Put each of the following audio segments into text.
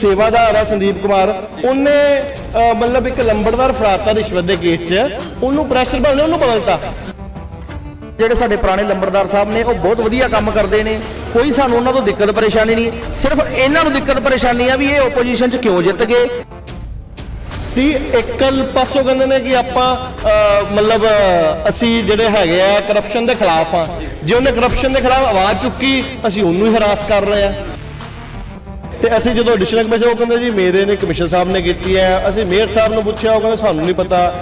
ਸੇਵਾਦਾਰ ਆ ਸੰਦੀਪ ਕੁਮਾਰ, ਉਹਨੇ ਮਤਲਬ ਇੱਕ ਲੰਬੜਦਾਰ ਫੜਾਤਾ ਰਿਸ਼ਵਤ ਦੇ ਕੇਸ 'ਚ, ਉਹਨੂੰ ਪ੍ਰੈਸ਼ਰ ਬਣਨੇ ਉਹਨੂੰ ਬਦਲਤਾ ਜਿਹੜੇ ਸਾਡੇ ਪੁਰਾਣੇ ਲੰਬੜਦਾਰ ਸਾਹਿਬ ਨੇ, ਉਹ ਬਹੁਤ ਵਧੀਆ ਕੰਮ ਕਰਦੇ ਨੇ, ਕੋਈ ਸਾਨੂੰ ਉਹਨਾਂ ਤੋਂ ਦਿੱਕਤ ਪਰੇਸ਼ਾਨੀ ਨਹੀਂ, ਸਿਰਫ ਇਹਨਾਂ ਨੂੰ ਦਿੱਕਤ ਪਰੇਸ਼ਾਨੀ ਆ ਵੀ ਇਹ ਆਪੋਜੀਸ਼ਨ 'ਚ ਕਿਉਂ ਜਿੱਤ ਗਏ। ਤੀ ਇੱਕਲ ਪਾਸੋਂ ਕਹਿੰਦੇ ਨੇ ਕਿ ਆਪਾਂ ਮਤਲਬ, ਅਸੀਂ ਜਿਹੜੇ ਹੈਗੇ ਆ ਕਰਪਸ਼ਨ ਦੇ ਖਿਲਾਫ ਆ। ਜੇ ਉਹਨੇ ਕਰਪਸ਼ਨ ਦੇ ਖਿਲਾਫ ਆਵਾਜ਼ ਚੁੱਕੀ, ਅਸੀਂ ਉਹਨੂੰ ਹੀ ਹਰਾਸ ਕਰ ਰਹੇ ਆ। ਤੇ ਅਸੀਂ ਜਦੋਂ ਐਡੀਸ਼ਨਲ ਕਮਿਸ਼ਨ ਉਹ ਕਹਿੰਦੇ ਜੀ ਮੇਰੇ ਨੇ ਕਮਿਸ਼ਨ ਸਾਹਿਬ ਨੇ ਕੀਤੀ ਹੈ। ਅਸੀਂ ਮੇਅਰ ਸਾਹਿਬ ਨੂੰ ਪੁੱਛਿਆ, ਉਹ ਕਹਿੰਦੇ ਸਾਨੂੰ ਨਹੀਂ ਪਤਾ।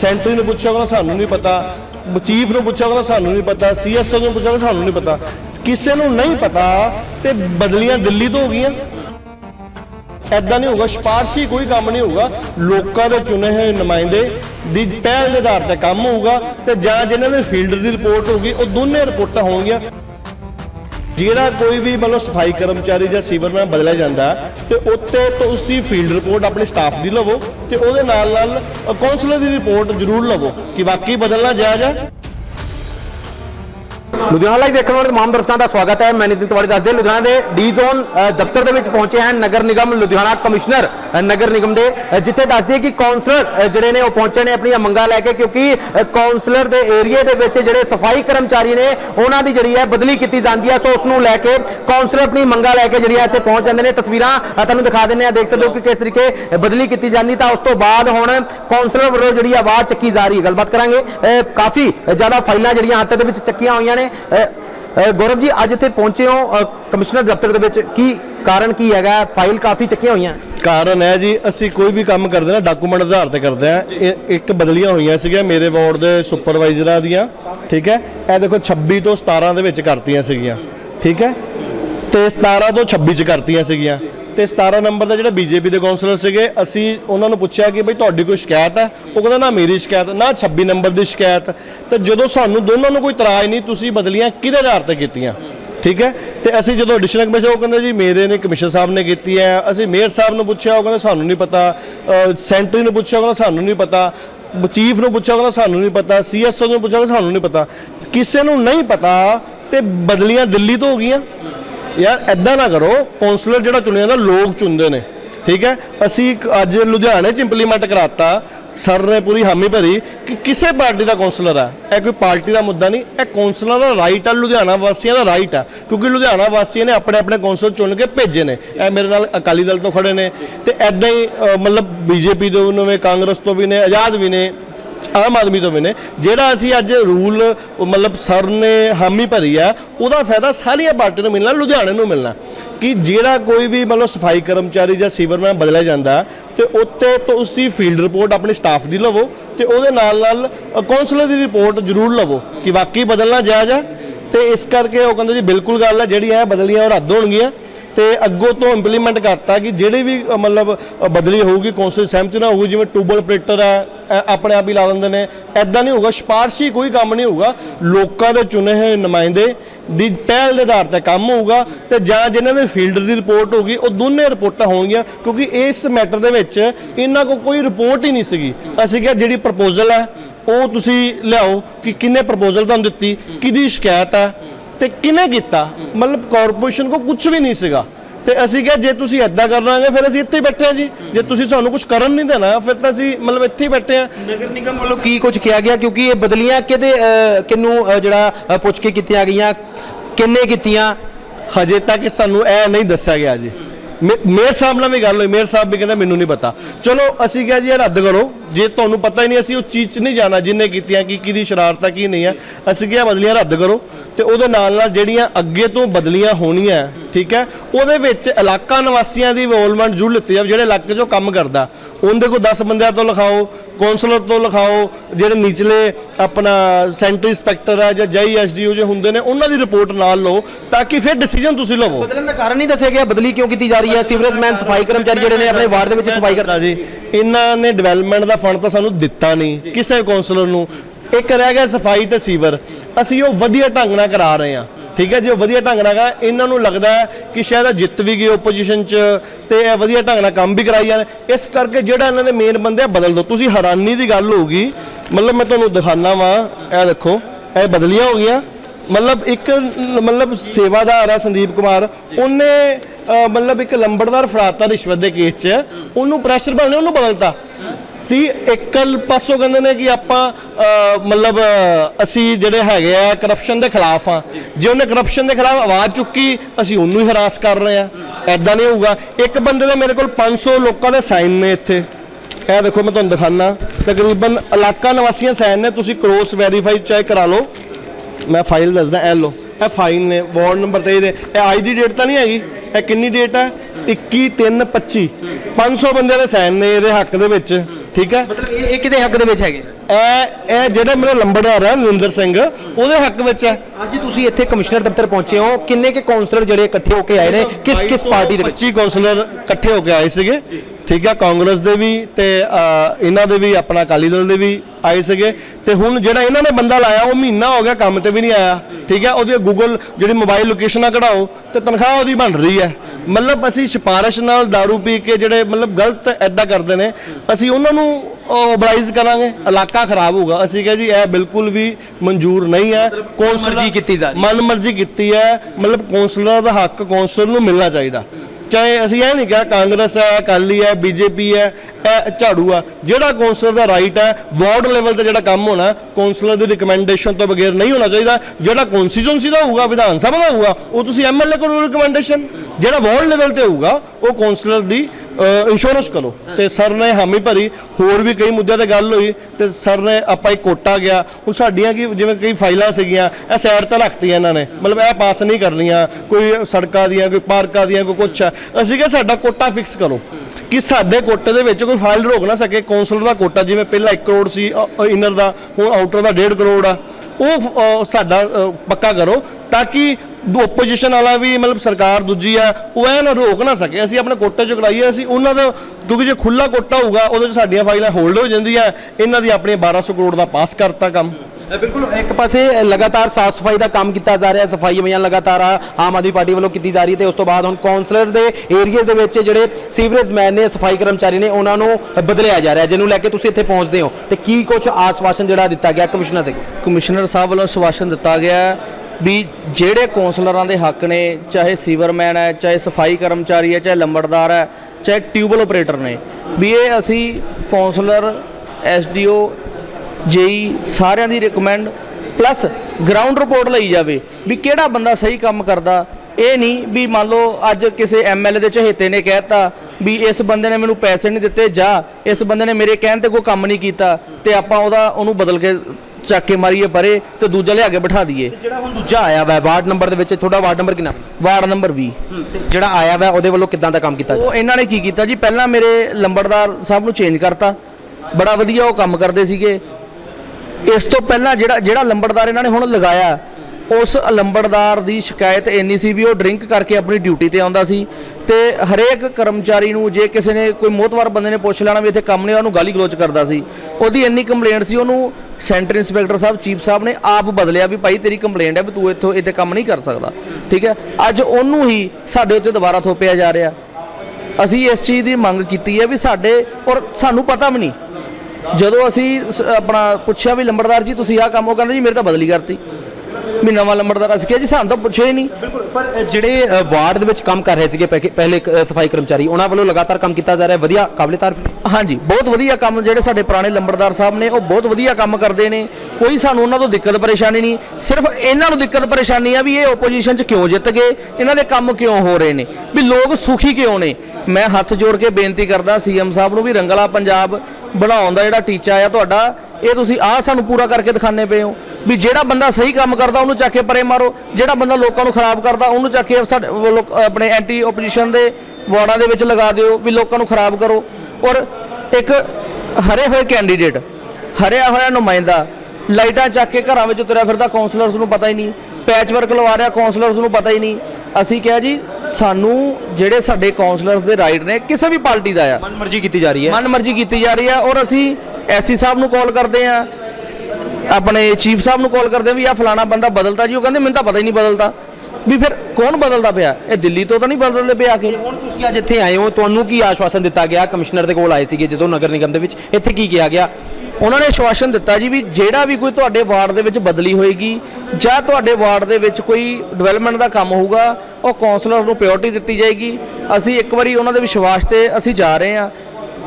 ਸੈਂਟਰੀ ਨੂੰ ਪੁੱਛਿਆ, ਉਹ ਸਾਨੂੰ ਨਹੀਂ ਪਤਾ। ਚੀਫ ਨੂੰ ਪੁੱਛਿਆ, ਉਹ ਸਾਨੂੰ ਨਹੀਂ ਪਤਾ। ਸੀਐਸਓ ਨੂੰ ਪੁੱਛਿਆ ਸਾਨੂੰ ਨਹੀਂ ਪਤਾ। ਕਿਸੇ ਨੂੰ ਨਹੀਂ ਪਤਾ ਤੇ ਬਦਲੀਆਂ ਦਿੱਲੀ ਤੋਂ ਹੋ ਗਈਆਂ। ਐਦਾਂ ਨਹੀਂ ਹੋਊਗਾ, ਸਿਫਾਰਸ਼ੀ ਕੋਈ ਕੰਮ ਨਹੀਂ ਹੋਊਗਾ। ਲੋਕਾਂ ਦੇ ਚੁਣੇ ਹੋਏ ਨੁਮਾਇੰਦੇ ਦੀ ਪਹਿਲ ਦੇ ਆਧਾਰ ਤੇ ਕੰਮ ਹੋਊਗਾ ਤੇ ਜਾਂ ਜਿਨ੍ਹਾਂ ਦੇ ਫੀਲਡ ਦੀ ਰਿਪੋਰਟ ਹੋਊਗੀ, ਉਹ ਦੋਨੇ ਰਿਪੋਰਟਾਂ ਹੋਣਗੀਆਂ। ਜਿਹੜਾ ਕੋਈ ਵੀ ਮਤਲਬ ਸਫ਼ਾਈ ਕਰਮਚਾਰੀ ਜਾਂ ਸੀਵਰ ਨਾਲ ਬਦਲਿਆ ਜਾਂਦਾ ਤੇ ਉੱਤੇ ਤੋਂ ਉਸਦੀ ਫੀਲਡ ਰਿਪੋਰਟ ਆਪਣੇ ਸਟਾਫ ਦੀ ਲਵੋ ਤੇ ਉਹਦੇ ਨਾਲ ਨਾਲ ਕਾਉਂਸਲਰ ਦੀ ਰਿਪੋਰਟ ਜ਼ਰੂਰ ਲਵੋ ਕਿ ਵਾਕਈ ਬਦਲਣਾ ਜਾਇਜ਼ ਹੈ ਲੁਧਿਆਣਾ ਲਾਈਵ ਦੇਖਣ ਵਾਲੇ ਤਮਾਮ ਦਰਸ਼ਕਾਂ ਦਾ ਸਵਾਗਤ ਹੈ। ਮੈਂ ਨਿਤਿਨ ਤਿਵਾੜੀ ਦੱਸਦੇ ਲੁਧਿਆਣਾ ਦੇ ਡੀ ਜ਼ੋਨ ਦਫ਼ਤਰ ਦੇ ਵਿੱਚ ਪਹੁੰਚੇ ਹਨ ਨਗਰ ਨਿਗਮ ਲੁਧਿਆਣਾ ਕਮਿਸ਼ਨਰ ਨਗਰ ਨਿਗਮ ਦੇ ਜਿੱਥੇ ਦੱਸਦੇ ਕਿ ਕਾਉਂਸਲਰ ਜਿਹੜੇ ਨੇ ਉਹ ਪਹੁੰਚੇ ਨੇ ਆਪਣੀਆਂ ਮੰਗਾਂ ਲੈ ਕੇ ਕਿਉਂਕਿ ਅ, ਕਾਉਂਸਲਰ ਦੇ ਏਰੀਏ ਦੇ ਵਿੱਚ ਜਿਹੜੇ ਸਫ਼ਾਈ ਕਰਮਚਾਰੀ ਨੇ ਉਹਨਾਂ ਦੀ ਜਿਹੜੀ ਹੈ ਬਦਲੀ ਕੀਤੀ ਜਾਂਦੀ ਹੈ। ਸੋ ਉਸ ਨੂੰ ਲੈ ਕੇ ਕਾਉਂਸਲਰ ਆਪਣੀ ਮੰਗਾਂ ਲੈ ਕੇ ਜਿਹੜੀ ਹੈ ਇੱਥੇ ਪਹੁੰਚ ਜਾਂਦੇ ਨੇ। ਤਸਵੀਰਾਂ ਤੁਹਾਨੂੰ ਦਿਖਾ ਦਿੰਦੇ ਆ ਦੇਖ ਸਕਦੇ ਹੋ ਕਿ ਕਿਸ ਤਰੀਕੇ ਬਦਲੀ ਕੀਤੀ ਜਾਂਦੀ। ਤਾਂ ਉਸ ਤੋਂ ਬਾਅਦ ਹੁਣ ਕਾਉਂਸਲਰ ਵੱਲੋਂ ਜਿਹੜੀ ਆਵਾਜ਼ ਚੱਕੀ ਜਾ ਰਹੀ ਹੈ। ਗੱਲਬਾਤ ਕਰਾਂਗੇ। ਕਾਫੀ ਜ਼ਿਆਦਾ ਫਾਈਲਾਂ ਜਿਹੜੀਆਂ ਹੱਥ ਦੇ ਵਿੱਚ ਚੱਕੀਆਂ ਹੋਈਆਂ ਨੇ। ਅ, ਗੌਰਵ ਜੀ ਅੱਜ ਇੱਥੇ ਪਹੁੰਚੇ ਹੋ ਕਮਿਸ਼ਨਰ ਦਫ਼ਤਰ ਦੇ ਵਿੱਚ। ਕੀ ਕਾਰਨ ਕੀ ਹੈਗਾ? ਫਾਈਲ ਕਾਫੀ ਚੱਕੀਆਂ ਹੋਈਆਂ। ਕਾਰਨ ਹੈ ਜੀ ਅਸੀਂ ਕੋਈ ਵੀ ਕੰਮ ਕਰਦੇ ਨਾ ਡਾਕੂਮੈਂਟ ਆਧਾਰ ਤੇ ਕਰਦੇ ਆ ਇਹ ਇੱਕ ਬਦਲੀਆਂ ਹੋਈਆਂ ਸੀਗੀਆਂ ਮੇਰੇ ਵਾਰਡ ਦੇ ਸੁਪਰਵਾਈਜ਼ਰਾਂ ਦੀਆਂ ਠੀਕ ਹੈ? ਇਹ ਦੇਖੋ 26 ਤੋਂ 17 ਦੇ ਵਿੱਚ ਕਰਤੀਆਂ ਸੀਗੀਆਂ ਠੀਕ ਹੈ? ਤੇ 17 ਤੋਂ 26 ਚ ਕਰਤੀਆਂ ਸੀਗੀਆਂ। ਤੇ 17 ਨੰਬਰ ਦਾ ਜਿਹੜਾ ਬੀਜੇਪੀ ਦੇ ਕਾਉਂਸਲਰ ਸੀਗੇ, ਅਸੀਂ ਉਹਨਾਂ ਨੂੰ ਪੁੱਛਿਆ ਕਿ ਬਈ ਤੁਹਾਡੀ ਕੋਈ ਸ਼ਿਕਾਇਤ ਹੈ? ਉਹ ਕਹਿੰਦਾ, ਨਾ ਮੇਰੀ ਸ਼ਿਕਾਇਤ, ਨਾ 26 ਨੰਬਰ ਦੀ ਸ਼ਿਕਾਇਤ। ਤੇ ਜਦੋਂ ਸਾਨੂੰ ਦੋਨਾਂ ਨੂੰ ਕੋਈ ਇਤਰਾਜ਼ ਨਹੀਂ, ਤੁਸੀਂ ਬਦਲੀਆਂ ਕਿਹਦੇ ਆਧਾਰ ਤੇ ਕੀਤੀਆਂ? ਠੀਕ ਹੈ? ਤੇ ਅਸੀਂ ਜਦੋਂ ਐਡੀਸ਼ਨਲ ਕਮਿਸ਼ਨ ਉਹ ਕਹਿੰਦੇ ਜੀ, ਮੇਰੇ ਨੇ ਕਮਿਸ਼ਨ ਸਾਹਿਬ ਨੇ ਕੀਤੀ ਹੈ। ਅਸੀਂ ਮੇਅਰ ਸਾਹਿਬ ਨੂੰ ਪੁੱਛਿਆ, ਉਹ ਕਹਿੰਦੇ, ਸਾਨੂੰ ਨਹੀਂ ਪਤਾ। ਸੈਂਟਰੀ ਨੂੰ ਪੁੱਛਿਆ, ਉਹ ਕਹਿੰਦਾ, ਸਾਨੂੰ ਨਹੀਂ ਪਤਾ। ਚੀਫ ਨੂੰ ਪੁੱਛਿਆ, ਉਹ ਕਹਿੰਦਾ, ਸਾਨੂੰ ਨਹੀਂ ਪਤਾ। ਸੀਐਸਓ ਨੂੰ ਪੁੱਛਿਆ ਸਾਨੂੰ ਨਹੀਂ ਪਤਾ। ਕਿਸੇ ਨੂੰ ਨਹੀਂ ਪਤਾ ਤੇ ਬਦਲੀਆਂ ਦਿੱਲੀ ਤੋਂ ਹੋ ਗਈਆਂ। ਯਾਰ ਐਦਾਂ ਨਾ ਕਰੋ ਕਾਉਂਸਲਰ ਜਿਹੜਾ ਚੁਣਿਆ ਨਾ ਲੋਕ ਚੁਣਦੇ ਨੇ। ਠੀਕ ਹੈ? ਅਸੀਂ ਇੱਕ ਅੱਜ ਲੁਧਿਆਣੇ ਚ ਇੰਪਲੀਮੈਂਟ ਕਰਾਤਾ ਸਰ ਨੇ ਪੂਰੀ ਹਾਮੀ ਭਰੀ ਕਿ ਕਿਸੇ ਪਾਰਟੀ ਦਾ ਕਾਉਂਸਲਰ ਆ। ਇਹ ਕੋਈ ਪਾਰਟੀ ਦਾ ਮੁੱਦਾ ਨਹੀਂ ਇਹ ਕਾਉਂਸਲਰ ਦਾ ਰਾਈਟ ਆ ਲੁਧਿਆਣਾ ਵਾਸੀਆਂ ਦਾ ਰਾਈਟ ਆ। ਕਿਉਂਕਿ ਲੁਧਿਆਣਾ ਵਾਸੀਆਂ ਨੇ ਆਪਣੇ ਆਪਣੇ ਕਾਉਂਸਲਰ ਚੁਣ ਕੇ ਭੇਜੇ ਨੇ। ਇਹ ਮੇਰੇ ਨਾਲ ਅਕਾਲੀ ਦਲ ਤੋਂ ਖੜੇ ਨੇ। ਤੇ ਐਦਾਂ ਹੀ ਅ, ਮਤਲਬ ਬੀਜੇਪੀ ਤੋਂ ਵੀ ਨੇ ਕਾਂਗਰਸ ਤੋਂ ਵੀ ਨੇ ਆਜ਼ਾਦ ਵੀ ਨੇ। ਆਮ ਆਦਮੀ ਤੋਂ ਵੀ ਨੇ। ਜਿਹੜਾ ਅਸੀਂ ਅੱਜ ਰੂਲ, ਮਤਲਬ ਸਰ ਨੇ ਹਾਮੀ ਭਰੀ ਆ, ਉਹਦਾ ਫਾਇਦਾ ਸਾਰੀਆਂ ਪਾਰਟੀਆਂ ਨੂੰ ਮਿਲਣਾ, ਲੁਧਿਆਣੇ ਨੂੰ ਮਿਲਣਾ। ਕਿ ਜਿਹੜਾ ਕੋਈ ਵੀ ਮਤਲਬ ਸਫ਼ਾਈ ਕਰਮਚਾਰੀ ਜਾਂ ਸੀਵਰ ਨਾਲ ਬਦਲਿਆ ਜਾਂਦਾ, ਤੇ ਉੱਤੇ ਤੁਸੀਂ ਫੀਲਡ ਰਿਪੋਰਟ ਆਪਣੇ ਸਟਾਫ ਦੀ ਲਵੋ, ਤੇ ਉਹਦੇ ਨਾਲ ਨਾਲ ਕਾਉਂਸਲਰ ਦੀ ਰਿਪੋਰਟ ਜ਼ਰੂਰ ਲਵੋ ਕਿ ਵਾਕਈ ਬਦਲਣਾ ਜਾਇਜ਼ ਹੈ ਤੇ ਇਸ ਕਰਕੇ ਉਹ ਕਹਿੰਦੇ ਜੀ, ਬਿਲਕੁਲ ਗੱਲ ਹੈ ਜਿਹੜੀ ਹੈ ਬਦਲੀਆਂ ਉਹ ਰੱਦ ਹੋਣਗੀਆਂ। ਤੇ ਅੱਗੋਂ ਤੋਂ ਇੰਪਲੀਮੈਂਟ ਕਰਤਾ ਕਿ ਜਿਹੜੇ ਵੀ, ਮਤਲਬ, ਬਦਲੀ ਹੋਊਗੀ ਕੌਂਸਲ ਸਹਿਮਤੀ ਨਾਲ ਹੋਊਗੀ, ਜਿਵੇਂ ਟੂਬਲ ਆਪਰੇਟਰ ਹੈ ਆਪਣੇ ਆਪ ਹੀ ਲਾ ਦਿੰਦੇ ਨੇ। ਐਦਾਂ ਨਹੀਂ ਹੋਊਗਾ ਸਿਫਾਰਸ਼ੀ ਕੋਈ ਕੰਮ ਨਹੀਂ ਹੋਊਗਾ। ਲੋਕਾਂ ਦੇ ਚੁਣੇ ਹੋਏ ਨੁਮਾਇੰਦੇ ਦੀ ਪਹਿਲ ਦੇ ਆਧਾਰ ਤੇ ਕੰਮ ਹੋਊਗਾ ਤੇ ਜਾਂ ਜਿਨ੍ਹਾਂ ਦੇ ਫੀਲਡ ਦੀ ਰਿਪੋਰਟ ਹੋਊਗੀ, ਉਹ ਦੋਨੇ ਰਿਪੋਰਟਾਂ ਹੋਣਗੀਆਂ, ਕਿਉਂਕਿ ਇਸ ਮੈਟਰ ਦੇ ਵਿੱਚ ਇਹਨਾਂ ਕੋਲ ਕੋਈ ਰਿਪੋਰਟ ਹੀ ਨਹੀਂ ਸੀਗੀ। ਅਸੀਂ ਕਿਹਾ ਜਿਹੜੀ ਪ੍ਰਪੋਜ਼ਲ ਹੈ, ਉਹ ਤੁਸੀਂ ਲਿਆਓ ਕਿ ਕਿੰਨੇ ਪ੍ਰਪੋਜ਼ਲ ਤੁਹਾਨੂੰ ਦਿੱਤੀ, ਕਿਹਦੀ ਸ਼ਿਕਾਇਤ ਹੈ ਤੇ ਕਿਹਨੇ ਕੀਤਾ? ਮਤਲਬ ਕਾਰਪੋਰੇਸ਼ਨ ਕੋ ਕੁਝ ਵੀ ਨਹੀਂ ਸੀਗਾ। ਤੇ ਅਸੀਂ ਕਿਹਾ ਜੇ ਤੁਸੀਂ ਐਦਾਂ ਕਰਨਾਗੇ ਫਿਰ ਅਸੀਂ ਇੱਥੇ ਹੀ ਬੈਠੇ ਆ ਜੀ। ਜੇ ਤੁਸੀਂ ਸਾਨੂੰ ਕੁਝ ਕਰਨ ਨਹੀਂ ਦੇਣਾ ਫਿਰ ਤਾਂ ਅਸੀਂ ਮਤਲਬ ਇੱਥੇ ਹੀ ਬੈਠੇ ਆ ਨਗਰ ਨਿਗਮ ਵੱਲੋਂ ਕੀ ਕੁਝ ਕਿਹਾ ਗਿਆ? ਕਿਉਂਕਿ ਇਹ ਬਦਲੀਆਂ ਕਿਹਦੇ ਅ, ਜਿਹੜਾ ਪੁੱਛ ਕੇ ਕੀਤੀਆਂ ਗਈਆਂ ਕਿੰਨੇ ਕੀਤੀਆਂ? ਹਜੇ ਤੱਕ ਸਾਨੂੰ ਇਹ ਨਹੀਂ ਦੱਸਿਆ ਗਿਆ ਜੀ। ਮੇਅਰ ਸਾਹਿਬ ਨਾਲ ਵੀ ਗੱਲ ਹੋਈ। ਮੇਅਰ ਸਾਹਿਬ ਵੀ ਕਹਿੰਦਾ ਮੈਨੂੰ ਨਹੀਂ ਪਤਾ। ਚਲੋ ਅਸੀਂ ਕਿਹਾ ਜੀ ਇਹ ਰੱਦ ਕਰੋ। ਜੇ ਤੁਹਾਨੂੰ ਪਤਾ ਹੀ ਨਹੀਂ ਅਸੀਂ ਉਸ ਚੀਜ਼ 'ਚ ਨਹੀਂ ਜਾਣਾ ਜਿੰਨੇ ਕੀਤੀਆਂ ਕੀ ਕਿਹਦੀ ਸ਼ਰਾਰਤ ਕੀ ਨਹੀਂ ਹੈ ਅਸੀਂ ਕਿਹਾ ਬਦਲੀਆਂ ਰੱਦ ਕਰੋ। ਤੇ ਉਹਦੇ ਨਾਲ ਨਾਲ ਜਿਹੜੀਆਂ ਅੱਗੇ ਤੋਂ ਬਦਲੀਆਂ ਹੋਣੀਆਂ ਠੀਕ ਹੈ ਉਹਦੇ ਵਿੱਚ ਇਲਾਕਾ ਨਿਵਾਸੀਆਂ ਦੀ ਇਨਵੋਲਵਮੈਂਟ ਜ਼ਰੂਰ ਲਿੱਤੀ ਜਾਵੇ ਜਿਹੜੇ ਇਲਾਕੇ 'ਚੋਂ ਕੰਮ ਕਰਦਾ। ਉਹਦੇ ਕੋਲ 10 ਬੰਦਿਆਂ ਤੋਂ ਲਿਖਾਓ ਕੌਂਸਲਰ ਤੋਂ ਲਿਖਾਓ ਜਿਹੜੇ ਨਿਚਲੇ ਆਪਣਾ ਸੈਂਟਰ ਇੰਸਪੈਕਟਰ ਹੈ ਜਾਂ ਜਈ ਐਸਡੀਓ ਜੇ ਹੁੰਦੇ ਨੇ ਉਹਨਾਂ ਦੀ ਰਿਪੋਰਟ ਨਾਲ ਲਓ ਤਾਂ ਕਿ ਫਿਰ ਡਿਸੀਜਨ ਤੁਸੀਂ ਲਵੋ। ਬਦਲਣ ਦਾ ਕਾਰਨ ਨਹੀਂ ਦੱਸਿਆ ਗਿਆ ਬਦਲੀ ਕਿਉਂ ਕੀਤੀ ਜਾ ਰਹੀ ਹੈ? ਸੀਵਰੇਜਮੈਨ ਸਫ਼ਾਈ ਕਰਮਚਾਰੀ ਜਿਹੜੇ ਨੇ ਆਪਣੇ ਵਾਰਡ ਦੇ ਵਿੱਚ ਸਫ਼ਾਈ ਕਰਦੇ ਜੀ ਇਹਨਾਂ ਨੇ ਡਿਵੈਲਪਮੈਂਟ ਦਾ ਫੰਡ ਤਾਂ ਸਾਨੂੰ ਦਿੱਤਾ ਨਹੀਂ ਕਿਸੇ ਕਾਉਂਸਲਰ ਨੂੰ। ਇੱਕ ਰਹਿ ਗਿਆ ਸਫ਼ਾਈ ਤੇ ਸੀਵਰ। ਅਸੀਂ ਉਹ ਵਧੀਆ ਢੰਗ ਨਾਲ ਕਰਾ ਰਹੇ ਹਾਂ। ਠੀਕ ਹੈ ਜੀ ਉਹ ਵਧੀਆ ਢੰਗ ਨਾਲ ਇਹਨਾਂ ਨੂੰ ਲੱਗਦਾ ਹੈ ਕਿ ਸ਼ਾਇਦ ਜਿੱਤ ਵੀ ਗਏ ਆਪੋਜੀਸ਼ਨ 'ਚ ਤੇ ਇਹ ਵਧੀਆ ਢੰਗ ਨਾਲ ਕੰਮ ਵੀ ਕਰਾਈ ਜਾਂਦੇ ਇਸ ਕਰਕੇ ਜਿਹੜਾ ਇਹਨਾਂ ਦੇ ਮੇਨ ਬੰਦੇ ਆ ਬਦਲ ਦਿਓ ਤੁਸੀਂ ਹੈਰਾਨੀ ਦੀ ਗੱਲ ਹੋਊਗੀ। ਮਤਲਬ ਮੈਂ ਤੁਹਾਨੂੰ ਦਿਖਾਣਾ ਵਾਂ। ਇਹ ਦੇਖੋ ਇਹ ਬਦਲੀਆਂ ਹੋ ਗਈਆਂ। ਮਤਲਬ ਇੱਕ ਮਤਲਬ ਸੇਵਾਦਾਰ ਆ ਸੰਦੀਪ ਕੁਮਾਰ। ਉਹਨੇ ਮਤਲਬ ਇੱਕ ਲੰਬੜਦਾਰ ਫਰਾਤਾ ਰਿਸ਼ਵਤ ਦੇ ਕੇਸ 'ਚ। ਉਹਨੂੰ ਪ੍ਰੈਸ਼ਰ ਬਣਨੇ ਉਹਨੂੰ ਬਦਲਤਾ। ਤੀ ਇੱਕਲ ਪਾਸੋਂ ਕਹਿੰਦੇ ਨੇ ਕਿ ਆਪਾਂ ਮਤਲਬ ਅਸੀਂ ਜਿਹੜੇ ਹੈਗੇ ਆ ਕਰਪਸ਼ਨ ਦੇ ਖਿਲਾਫ ਆ ਜੇ। ਉਹਨੇ ਕਰਪਸ਼ਨ ਦੇ ਖਿਲਾਫ ਆਵਾਜ਼ ਚੁੱਕੀ ਅਸੀਂ ਉਹਨੂੰ ਹੀ ਹਰਾਸ ਕਰ ਰਹੇ ਆ ਐਦਾਂ ਨਹੀਂ ਹੋਊਗਾ। ਇੱਕ ਬੰਦੇ ਦੇ ਮੇਰੇ ਕੋਲ 500 ਲੋਕਾਂ ਦੇ ਸਾਈਨ ਨੇ ਇੱਥੇ। ਇਹ ਦੇਖੋ ਮੈਂ ਤੁਹਾਨੂੰ ਦਿਖਾਣਾ ਤਕਰੀਬਨ ਇਲਾਕਾ ਨਿਵਾਸੀਆਂ ਸਾਈਨ ਨੇ ਤੁਸੀਂ ਕ੍ਰੋਸ ਵੈਰੀਫਾਈ ਚੈੱਕ ਕਰਾ ਲਓ। ਮੈਂ ਫਾਈਲ ਦੱਸਦਾ ਇਹ ਲਓ। ਇਹ ਫਾਈਲ ਨੇ ਵਾਰਡ ਨੰਬਰ 23 ਦੇ ਇਹ ਅੱਜ ਦੀ ਡੇਟ ਤਾਂ ਨਹੀਂ ਹੈਗੀ? ਇਹ ਕਿੰਨੀ ਡੇਟ ਹੈ? 21 3 25 500 ਬੰਦਿਆਂ ਦੇ ਸਾਈਨ ਨੇ ਇਹਦੇ ਹੱਕ ਦੇ ਵਿੱਚ। ਠੀਕ ਹੈ? ਮਤਲਬ ਇਹ ਇਹ ਕਿਹਦੇ ਹੱਕ ਦੇ ਵਿੱਚ ਹੈਗੇ? ਇਹ ਇਹ ਜਿਹੜਾ ਮੇਰਾ ਲੰਬੜਦਾਰ ਹੈ ਨਰਿੰਦਰ ਸਿੰਘ ਉਹਦੇ ਹੱਕ ਵਿੱਚ ਹੈ। ਅੱਜ ਤੁਸੀਂ ਇੱਥੇ ਕਮਿਸ਼ਨਰ ਦਫ਼ਤਰ ਪਹੁੰਚੇ ਹੋ। ਕਿੰਨੇ ਕੇ ਕਾਉਂਸਲਰ ਜਿਹੜੇ ਇਕੱਠੇ ਹੋ ਕੇ ਆਏ ਨੇ? ਕਿਸ ਕਿਸ ਪਾਰਟੀ ਦੇ ਵਿੱਚ? 25 ਕਾਉਂਸਲਰ ਇਕੱਠੇ ਹੋ ਕੇ ਆਏ ਸੀਗੇ। ਠੀਕ ਹੈ ਕਾਂਗਰਸ ਦੇ ਵੀ ਤੇ ਇਹਨਾਂ ਦੇ ਵੀ ਆਪਣਾ ਅਕਾਲੀ ਦਲ ਦੇ ਵੀ ਆਏ ਸੀਗੇ। ਤੇ ਹੁਣ ਜਿਹੜਾ ਇਹਨਾਂ ਨੇ ਬੰਦਾ ਲਾਇਆ ਉਹ ਮਹੀਨਾ ਹੋ ਗਿਆ ਕੰਮ ਤੇ ਵੀ ਨਹੀਂ ਆਇਆ। ਠੀਕ ਹੈ ਉਹਦੀ ਗੂਗਲ ਜਿਹੜੀ ਮੋਬਾਈਲ ਲੋਕੇਸ਼ਨਾਂ ਕਢਾਓ ਤੇ ਤਨਖਾਹ ਉਹਦੀ ਬਣ ਰਹੀ ਹੈ। ਮਤਲਬ ਅਸੀਂ ਸਿਫਾਰਿਸ਼ ਨਾਲ दारू ਪੀ ਕੇ ਜਿਹੜੇ ਮਤਲਬ ਗਲਤ ਐਦਾਂ ਕਰਦੇ ਨੇ ਅਸੀਂ ਉਹਨਾਂ ਨੂੰ ਓਬਲਾਈਜ਼ ਕਰਾਂਗੇ ਇਲਾਕਾ ਖਰਾਬ ਹੋਊਗਾ। ਅਸੀਂ ਕਹੇ ਜੀ ਇਹ ਬਿਲਕੁਲ ਵੀ ਮਨਜ਼ੂਰ ਨਹੀਂ ਹੈ। ਕੌਂਸਲਰ- ਮਰਜ਼ੀ ਕੀਤੀ ਜਾ ਰਹੀ। ਮਨ ਮਰਜ਼ੀ ਕੀਤੀ ਹੈ। ਮਤਲਬ ਕੌਂਸਲਰ ਦਾ ਹੱਕ ਕੌਂਸਲਰ ਨੂੰ ਮਿਲਣਾ ਚਾਹੀਦਾ। ਚਾਹੇ ਅਸੀਂ ਇਹ ਨਹੀਂ ਕਿਹਾ ਕਾਂਗਰਸ ਹੈ ਅਕਾਲੀ ਹੈ ਬੀਜੇਪੀ ਹੈ ਝਾੜੂ ਆ। ਜਿਹੜਾ ਕੌਂਸਲਰ ਦਾ ਰਾਈਟ ਹੈ ਵਾਰਡ ਲੈਵਲ ਤੇ ਜਿਹੜਾ ਕੰਮ ਹੋਣਾ ਕੌਂਸਲਰ ਦੀ ਰਿਕਮੈਂਡੇਸ਼ਨ ਤੋਂ ਬਗੈਰ ਨਹੀਂ ਹੋਣਾ ਚਾਹੀਦਾ। ਜਿਹੜਾ ਕੌਂਸਟੀਚੁਐਂਸੀ ਦਾ ਹੋਊਗਾ, ਵਿਧਾਨ ਸਭਾ ਦਾ ਹੋਊਗਾ, ਉਹ ਤੁਸੀਂ ਐਮਐਲਏ ਕੋਲ ਰਿਕਮੈਂਡੇਸ਼ਨ ਜਿਹੜਾ ਵਾਰਡ ਲੈਵਲ ਤੇ ਹੋਊਗਾ, ਉਹ ਕੌਂਸਲਰ ਦੀ ਇੰਸ਼ੋਰੈਂਸ ਕਰੋ। ਤੇ ਸਰ ਨੇ ਹਾਮੀ ਭਰੀ, ਹੋਰ ਵੀ ਕਈ ਮੁੱਦਿਆਂ ਤੇ ਗੱਲ ਹੋਈ, ਤੇ ਸਰ ਨੇ ਆਪਾਂ ਇੱਕ ਕੋਟਾ ਗਿਆ। ਉਹ ਸਾਡੀਆਂ ਕੀ, ਜਿਵੇਂ ਕਈ ਫਾਈਲਾਂ ਸੀਗੀਆਂ, ਇਹ ਸਾਈਡ ਤੇ ਰੱਖਤੀਆਂ ਇਹਨਾਂ ਨੇ। ਮਤਲਬ ਇਹ ਪਾਸ ਨਹੀਂ ਕਰਨੀਆਂ, ਕੋਈ ਸੜਕਾਂ ਦੀਆਂ, ਕੋਈ ਪਾਰਕਾਂ ਦੀਆਂ, ਕੋਈ ਕੁਛ ਆ। ਅਸੀਂ ਕਿਹਾ ਸਾਡਾ ਕੋਟਾ ਫਿਕਸ ਕਰੋ। ਕਿ ਸਾਡੇ ਕੋਟੇ ਦੇ ਵਿੱਚ ਕੋਈ ਫਾਈਲ ਰੋਕ ਨਾ ਸਕੇ ਕੌਂਸਲਰ ਦਾ ਕੋਟਾ ਜਿਵੇਂ ਪਹਿਲਾਂ 1 ਕਰੋੜ ਸੀ ਇਨਰ ਦਾ, ਹੁਣ ਆਊਟਰ ਦਾ 1.5 ਕਰੋੜ ਆ। ਉਹ ਸਾਡਾ ਪੱਕਾ ਕਰੋ ਤਾਂ ਕਿ ਓਪੋਜੀਸ਼ਨ ਵਾਲਾ ਵੀ ਮਤਲਬ ਸਰਕਾਰ ਦੂਜੀ ਆ, ਉਹ ਐ ਨਾ ਰੋਕ ਨਾ ਸਕੇ। ਅਸੀਂ ਆਪਣੇ ਕੋਟੇ ਚ ਕਰਾਈਏ ਅਸੀਂ ਉਹਨਾਂ ਦਾ, ਕਿਉਂਕਿ ਜੇ ਖੁੱਲਾ ਕੋਟਾ ਹੋਊਗਾ, ਉਹਦੇ ਚ ਸਾਡੀਆਂ ਫਾਈਲਾਂ ਹੋਲਡ ਹੋ ਜਾਂਦੀਆਂ। ਇਹਨਾਂ ਦੀ ਆਪਣੀ 1200 ਕਰੋੜ ਦਾ ਪਾਸ ਕਰਤਾ ਕੰਮ। ਬਿਲਕੁਲ, ਇੱਕ ਪਾਸੇ ਲਗਾਤਾਰ ਸਾਫ਼ ਸਫ਼ਾਈ ਦਾ ਕੰਮ ਕੀਤਾ ਜਾ ਰਿਹਾ ਸਫ਼ਾਈ ਅਭਿਆਨ ਲਗਾਤਾਰ ਆਮ ਆਦਮੀ ਪਾਰਟੀ ਵੱਲੋਂ ਕੀਤੀ ਜਾ ਰਹੀ ਤੇ ਉਸ ਤੋਂ ਬਾਅਦ ਹੁਣ ਕਾਉਂਸਲਰ ਦੇ ਏਰੀਆ ਦੇ ਵਿੱਚ ਜਿਹੜੇ ਸੀਵਰੇਜ ਮੈਨ ਨੇ, ਸਫ਼ਾਈ ਕਰਮਚਾਰੀ ਨੇ, ਉਹਨਾਂ ਨੂੰ ਬਦਲਿਆ ਜਾ ਰਿਹਾ, ਜਿਹਨੂੰ ਲੈ ਕੇ ਤੁਸੀਂ ਇੱਥੇ ਪਹੁੰਚਦੇ ਹੋ। ਤੇ ਕੀ ਕੁਝ ਆਸਵਾਸ਼ਨ ਜਿਹੜਾ ਦਿੱਤਾ ਗਿਆ ਕਮਿਸ਼ਨਰ ਦੇ? ਕਮਿਸ਼ਨਰ ਸਾਹਿਬ ਵੱਲੋਂ ਸਵਾਸ਼ਨ ਦਿੱਤਾ ਗਿਆ ਵੀ ਜਿਹੜੇ ਕੌਂਸਲਰਾਂ ਦੇ ਹੱਕ ਨੇ, ਚਾਹੇ ਸੀਵਰਮੈਨ ਹੈ, ਚਾਹੇ ਸਫ਼ਾਈ ਕਰਮਚਾਰੀ ਹੈ, ਚਾਹੇ ਲੰਬੜਦਾਰ ਹੈ, ਚਾਹੇ ਟਿਊਬਲ ਆਪਰੇਟਰ ਨੇ, ਵੀ ਇਹ ਅਸੀਂ ਕੌਂਸਲਰ, ਐਸਡੀਓ ਜੇਈ ਸਾਰਿਆਂ ਦੀ ਰਿਕਮੈਂਡ ਪਲੱਸ ਗਰਾਊਂਡ ਰਿਪੋਰਟ ਲਈ ਜਾਵੇ ਵੀ ਕਿਹੜਾ ਬੰਦਾ ਸਹੀ ਕੰਮ ਕਰਦਾ। ਇਹ ਨਹੀਂ ਵੀ ਮੰਨ ਲਓ ਅੱਜ ਕਿਸੇ ਐਮਐਲਏ ਦੇ ਚਹੇਤੇ ਨੇ ਕਹਿਤਾ ਵੀ ਇਸ ਬੰਦੇ ਨੇ ਮੈਨੂੰ ਪੈਸੇ ਨਹੀਂ ਦਿੱਤੇ ਜਾਂ ਇਸ ਬੰਦੇ ਨੇ ਮੇਰੇ ਕਹਿਣ ਤੇ ਕੋਈ ਕੰਮ ਨਹੀਂ ਕੀਤਾ ਤੇ ਆਪਾਂ ਉਹਦਾ ਉਹਨੂੰ ਬਦਲ ਕੇ ਚੱਕ ਕੇ ਮਾਰੀਏ ਪਰੇ ਤੇ ਦੂਜਾ ਲਿਆ ਕੇ ਬਿਠਾ ਦਈਏ। ਜਿਹੜਾ ਹੁਣ ਦੂਜਾ ਆਇਆ ਵਾ ਵਾਰਡ ਨੰਬਰ ਦੇ ਵਿੱਚ ਤੁਹਾਡਾ ਵਾਰਡ ਨੰਬਰ ਕਿੰਨਾ ਵਾਰਡ ਨੰਬਰ 20 ਤੇ ਜਿਹੜਾ ਆਇਆ ਵਾ ਉਹਦੇ ਵੱਲੋਂ ਕਿਦਾਂ ਦਾ ਕੰਮ ਕੀਤਾ ਉਹ ਇਹਨਾਂ ਨੇ ਕੀ ਕੀਤਾ ਜੀ ਪਹਿਲਾਂ ਮੇਰੇ ਲੰਬੜਦਾਰ ਸਾਹਿਬ ਨੂੰ ਚੇਂਜ ਕਰਤਾ। ਬੜਾ ਵਧੀਆ ਉਹ ਕੰਮ ਕਰਦੇ ਸੀਗੇ। ਇਸ ਤੋਂ ਪਹਿਲਾਂ ਜਿਹੜਾ ਜਿਹੜਾ ਲੰਬੜਦਾਰ ਇਹਨਾਂ ਨੇ ਹੁਣ ਲਗਾਇਆ, ਉਸ ਲੰਬੜਦਾਰ ਦੀ ਸ਼ਿਕਾਇਤ ਇੰਨੀ ਸੀ ਵੀ ਉਹ ਡਰਿੰਕ ਕਰਕੇ ਆਪਣੀ ਡਿਊਟੀ ਤੇ ਆਉਂਦਾ ਸੀ ਤੇ ਹਰੇਕ ਕਰਮਚਾਰੀ ਨੂੰ ਜੇ ਕਿਸੇ ਨੇ ਕੋਈ ਮੋਤਵਾਰ ਬੰਦੇ ਨੇ ਪੁੱਛ ਲੈਣਾ ਵੀ ਇੱਥੇ ਕੰਮ ਨਹੀਂ, ਉਹਨੂੰ ਗਾਲੀ ਗਲੋਚ ਕਰਦਾ ਸੀ। ਉਹਦੀ ਇੰਨੀ ਕੰਪਲੇਂਟ ਸੀ, ਉਹਨੂੰ ਸੈਂਟਰ ਇੰਸਪੈਕਟਰ ਸਾਹਿਬ, ਚੀਫ ਸਾਹਿਬ ਨੇ ਆਪ ਬਦਲਿਆ ਵੀ ਭਾਈ ਤੇਰੀ ਕੰਪਲੇਂਟ ਹੈ ਵੀ ਤੂੰ ਇੱਥੋਂ ਇੱਥੇ ਕੰਮ ਨਹੀਂ ਕਰ ਸਕਦਾ। ਠੀਕ ਹੈ? ਅੱਜ ਉਹਨੂੰ ਹੀ ਸਾਡੇ ਉੱਤੇ ਦੁਬਾਰਾ ਥੋਪਿਆ ਜਾ ਰਿਹਾ। ਅਸੀਂ ਇਸ ਚੀਜ਼ ਦੀ ਮੰਗ ਕੀਤੀ ਹੈ ਵੀ ਸਾਡੇ ਔਰ ਸਾਨੂੰ ਪਤਾ ਵੀ ਨਹੀਂ ਜਦੋਂ ਅਸੀਂ ਸ- ਆਪਣਾ ਪੁੱਛਿਆ ਵੀ ਲੰਬੜਦਾਰ ਜੀ, ਤੁਸੀਂ ਆਹ ਕੰਮ ਉਹ ਕਹਿੰਦੇ ਜੀ, ਮੇਰੇ ਤਾਂ ਬਦਲੀ ਕਰਤੀ। ਵੀ ਨਵਾਂ ਲੰਬੜਦਾਰ ਅਸੀਂ ਕਿਹਾ ਜੀ ਸਾਨੂੰ ਤਾਂ ਪੁੱਛਿਆ ਹੀ ਨਹੀਂ। ਬਿਲਕੁਲ ਪਰ ਜਿਹੜੇ ਵਾਰਡ ਦੇ ਵਿੱਚ ਕੰਮ ਕਰ ਰਹੇ ਸੀਗੇ ਪਹਿ- ਪਹਿਲੇ ਸਫ਼ਾਈ ਕਰਮਚਾਰੀ ਉਹਨਾਂ ਵੱਲੋਂ ਲਗਾਤਾਰ ਕੰਮ ਕੀਤਾ ਜਾ ਰਿਹਾ ਵਧੀਆ ਕਾਬਲੇ ਤਾਰੀਫ ਹਾਂਜੀ ਬਹੁਤ ਵਧੀਆ ਕੰਮ ਜਿਹੜੇ ਸਾਡੇ ਪੁਰਾਣੇ ਲੰਬੜਦਾਰ ਸਾਹਿਬ ਨੇ ਉਹ ਬਹੁਤ ਵਧੀਆ ਕੰਮ ਕਰਦੇ ਨੇ। ਕੋਈ ਸਾਨੂੰ ਉਹਨਾਂ ਤੋਂ ਦਿੱਕਤ ਪਰੇਸ਼ਾਨੀ ਨਹੀਂ ਸਿਰਫ ਇਹਨਾਂ ਨੂੰ ਦਿੱਕਤ ਪਰੇਸ਼ਾਨੀ ਆ ਵੀ ਇਹ ਆਪੋਜੀਸ਼ਨ 'ਚ ਕਿਉਂ ਜਿੱਤ ਗਏ ਇਹਨਾਂ ਦੇ ਕੰਮ ਕਿਉਂ ਹੋ ਰਹੇ ਨੇ? ਵੀ ਲੋਕ ਸੁਖੀ ਕਿਉਂ ਨੇ? ਮੈਂ ਹੱਥ ਜੋੜ ਕੇ ਬੇਨਤੀ ਕਰਦਾ ਸੀਐਮ ਸਾਹਿਬ ਨੂੰ ਵੀ ਰੰਗਲਾ ਪੰਜਾਬ ਬਣਾਉਣ ਦਾ ਜਿਹੜਾ ਟੀਚਾ ਆ ਤੁਹਾਡਾ ਇਹ ਤੁਸੀਂ ਆਹ ਸਾਨੂੰ ਪੂਰਾ ਕਰਕੇ ਦਿਖਾਣੇ ਪਏ ਹੋ। ਵੀ ਜਿਹੜਾ ਬੰਦਾ ਸਹੀ ਕੰਮ ਕਰਦਾ ਉਹਨੂੰ ਚੱਕ ਕੇ ਪਰੇ ਮਾਰੋ। ਜਿਹੜਾ ਬੰਦਾ ਲੋਕਾਂ ਨੂੰ ਖਰਾਬ ਕਰਦਾ ਉਹਨੂੰ ਚੱਕ ਕੇ ਆਪਣੇ ਐਂਟੀ ਆਪੋਜੀਸ਼ਨ ਦੇ ਵਾਰਡਾਂ ਦੇ ਵਿੱਚ ਲਗਾ ਦਿਓ ਵੀ ਲੋਕਾਂ ਨੂੰ ਖਰਾਬ ਕਰੋ। ਔਰ ਇੱਕ ਹਰੇ ਹੋਏ ਕੈਂਡੀਡੇਟ ਹਰਿਆ ਹੋਇਆ ਨੁਮਾਇੰਦਾ ਲਾਈਟਾਂ ਚੱਕ ਕੇ ਘਰਾਂ ਵਿੱਚ ਤੁਰਿਆ ਫਿਰਦਾ ਕਾਉਂਸਲਰਸ ਨੂੰ ਪਤਾ ਹੀ ਨਹੀਂ। ਪੈਚ ਵਰਕ ਲਵਾ ਰਿਹਾ ਕਾਉਂਸਲਰਸ ਨੂੰ ਪਤਾ ਹੀ ਨਹੀਂ। ਅਸੀਂ ਕਿਹਾ ਜੀ ਸਾਨੂੰ ਜਿਹੜੇ ਸਾਡੇ ਕਾਉਂਸਲਰਸ ਦੇ ਰਾਈਟ ਨੇ ਕਿਸੇ ਵੀ ਪਾਰਟੀ ਦਾ ਆ। ਮਨ ਮਰਜ਼ੀ ਕੀਤੀ ਜਾ ਰਹੀ ਹੈ। ਮਨ ਮਰਜ਼ੀ ਕੀਤੀ ਜਾ ਰਹੀ ਆ ਔਰ ਅਸੀਂ ਐਸਸੀ ਸਾਹਿਬ ਨੂੰ ਕਾਲ ਕਰਦੇ ਆ ਆਪਣੇ ਚੀਫ ਸਾਹਿਬ ਨੂੰ ਕਾਲ ਕਰਦੇ ਵੀ ਆ ਫਲਾਣਾ ਬੰਦਾ ਬਦਲਤਾ ਜੀ ਉਹ ਕਹਿੰਦੇ ਮੈਨੂੰ ਤਾਂ ਪਤਾ ਹੀ ਨਹੀਂ ਬਦਲਦਾ। ਵੀ ਫਿਰ ਕੌਣ ਬਦਲਦਾ ਪਿਆ? ਇਹ ਦਿੱਲੀ ਤੋਂ ਤਾਂ ਨਹੀਂ ਬਦਲਦੇ ਪਿਆ ਕੇ? ਹੁਣ ਤੁਸੀਂ ਅੱਜ ਇੱਥੇ ਆਏ ਹੋ ਤੁਹਾਨੂੰ ਕੀ ਆਸ਼ਵਾਸਨ ਦਿੱਤਾ ਗਿਆ? ਕਮਿਸ਼ਨਰ ਦੇ ਕੋਲ ਆਏ ਸੀਗੇ ਜਦੋਂ ਨਗਰ ਨਿਗਮ ਦੇ ਵਿੱਚ। ਇੱਥੇ ਕੀ ਕਿਹਾ ਗਿਆ? ਉਹਨਾਂ ਨੇ ਆਸ਼ਵਾਸਨ ਦਿੱਤਾ ਜੀ ਵੀ ਜਿਹੜਾ ਵੀ ਕੋਈ ਤੁਹਾਡੇ ਵਾਰਡ ਦੇ ਵਿੱਚ ਬਦਲੀ ਹੋਏਗੀ ਜਾਂ ਤੁਹਾਡੇ ਵਾਰਡ ਦੇ ਵਿੱਚ ਕੋਈ ਡਿਵੈਲਪਮੈਂਟ ਦਾ ਕੰਮ ਹੋਊਗਾ ਉਹ ਕਾਉਂਸਲਰ ਨੂੰ ਪ੍ਰਾਇੋਰਟੀ ਦਿੱਤੀ ਜਾਏਗੀ। ਅਸੀਂ ਇੱਕ ਵਾਰੀ ਉਹਨਾਂ ਦੇ ਵਿਸ਼ਵਾਸ ਤੇ ਅਸੀਂ ਜਾ ਰਹੇ ਹਾਂ।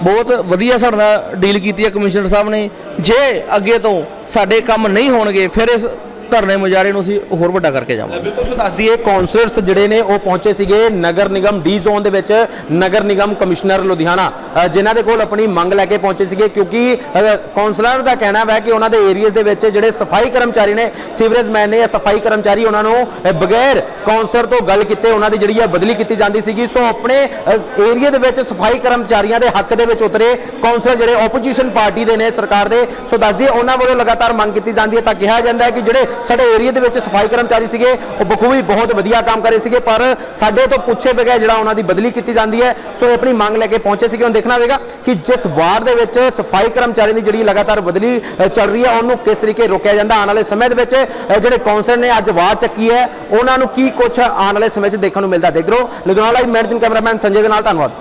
ਬਹੁਤ ਵਧੀਆ ਸਾਡੇ ਨਾਲ ਡੀਲ ਕੀਤੀ ਹੈ ਕਮਿਸ਼ਨਰ ਸਾਹਿਬ ਨੇ। ਜੇ ਅੱਗੇ ਤੋਂ ਸਾਡੇ ਕੰਮ ਨਹੀਂ ਹੋਣਗੇ, ਫਿਰ ਇਸ ਧਰਨੇ ਮੁਜ਼ਾਰੇ ਨੂੰ ਅਸੀਂ ਹੋਰ ਵੱਡਾ ਕਰਕੇ ਜਾਵਾਂਗੇ। ਬਿਲਕੁਲ ਸੋ ਦੱਸ ਦਈਏ ਕਾਉਂਸਲਰਸ ਜਿਹੜੇ ਨੇ ਉਹ ਪਹੁੰਚੇ ਸੀਗੇ ਨਗਰ ਨਿਗਮ ਡੀ ਜ਼ੋਨ ਦੇ ਵਿੱਚ ਨਗਰ ਨਿਗਮ ਕਮਿਸ਼ਨਰ ਲੁਧਿਆਣਾ। ਜਿਨ੍ਹਾਂ ਦੇ ਕੋਲ ਆਪਣੀ ਮੰਗ ਲੈ ਕੇ ਪਹੁੰਚੇ ਸੀਗੇ ਕਿਉਂਕਿ ਅ, ਕਾਉਂਸਲਰ ਦਾ ਕਹਿਣਾ ਹੈ ਕਿ ਉਹਨਾਂ ਦੇ ਏਰੀਆਜ਼ ਦੇ ਵਿੱਚ ਜਿਹੜੇ ਸਫ਼ਾਈ ਕਰਮਚਾਰੀ ਨੇ ਸੀਵਰੇਜ ਮੈਨ ਨੇ ਜਾਂ ਸਫ਼ਾਈ ਕਰਮਚਾਰੀ ਉਹਨਾਂ ਨੂੰ ਬਗੈਰ ਕਾਉਂਸਲਰ ਤੋਂ ਗੱਲ ਕੀਤੇ ਉਹਨਾਂ ਦੀ ਜਿਹੜੀ ਹੈ ਬਦਲੀ ਕੀਤੀ ਜਾਂਦੀ ਸੀਗੀ। ਸੋ ਆਪਣੇ ਏਰੀਆ ਦੇ ਵਿੱਚ ਸਫ਼ਾਈ ਕਰਮਚਾਰੀਆਂ ਦੇ ਹੱਕ ਦੇ ਵਿੱਚ ਉਤਰੇ ਕਾਉਂਸਲਰ ਜਿਹੜੇ ਆਪੋਜੀਸ਼ਨ ਪਾਰਟੀ ਦੇ ਨੇ ਸਰਕਾਰ ਦੇ। ਸੋ ਦੱਸਦੀ ਦਈਏ ਉਹਨਾਂ ਵੱਲੋਂ ਲਗਾਤਾਰ ਮੰਗ ਕੀਤੀ ਜਾਂਦੀ ਹੈ ਤਾਂ ਕਿਹਾ ਜਾਂਦਾ ਹੈ ਕਿ ਜਿਹੜੇ ਸਾਡੇ ਏਰੀਆ ਦੇ ਵਿੱਚ ਸਫ਼ਾਈ ਕਰਮਚਾਰੀ ਸੀਗੇ, ਉਹ ਬਖੂਬੀ ਬਹੁਤ ਵਧੀਆ ਕੰਮ ਕਰ ਰਹੇ ਸੀਗੇ, ਪਰ ਸਾਡੇ ਤੋਂ ਪੁੱਛੇ ਬਗੈਰ ਜਿਹੜਾ ਉਹਨਾਂ ਦੀ ਬਦਲੀ ਕੀਤੀ ਜਾਂਦੀ ਹੈ, ਸੋ ਇਹ ਆਪਣੀ ਮੰਗ ਲੈ ਕੇ ਪਹੁੰਚੇ ਸੀਗੇ। ਹੁਣ ਦੇਖਣਾ ਹੋਵੇਗਾ ਕਿ ਜਿਸ ਵਾਰ ਦੇ ਵਿੱਚ ਸਫ਼ਾਈ ਕਰਮਚਾਰੀ ਦੀ ਜਿਹੜੀ ਲਗਾਤਾਰ ਬਦਲੀ ਚੱਲ ਰਹੀ ਹੈ, ਉਹਨੂੰ ਕਿਸ ਤਰੀਕੇ ਰੋਕਿਆ ਜਾਂਦਾ ਆਉਣ ਵਾਲੇ ਸਮੇਂ ਦੇ ਵਿੱਚ ਜਿਹੜੇ ਕੌਂਸਲ ਨੇ ਅੱਜ ਆਵਾਜ਼ ਚੱਕੀ ਹੈ, ਉਹਨਾਂ ਨੂੰ ਕੀ ਕੁਝ ਆਉਣ ਵਾਲੇ ਸਮੇਂ 'ਚ ਦੇਖਣ ਨੂੰ ਮਿਲਦਾ। ਦੇਖ ਰਹੋ Ludhiana live madam cameraman, Sanjay ਦੇ ਨਾਲ ਧੰਨਵਾਦ।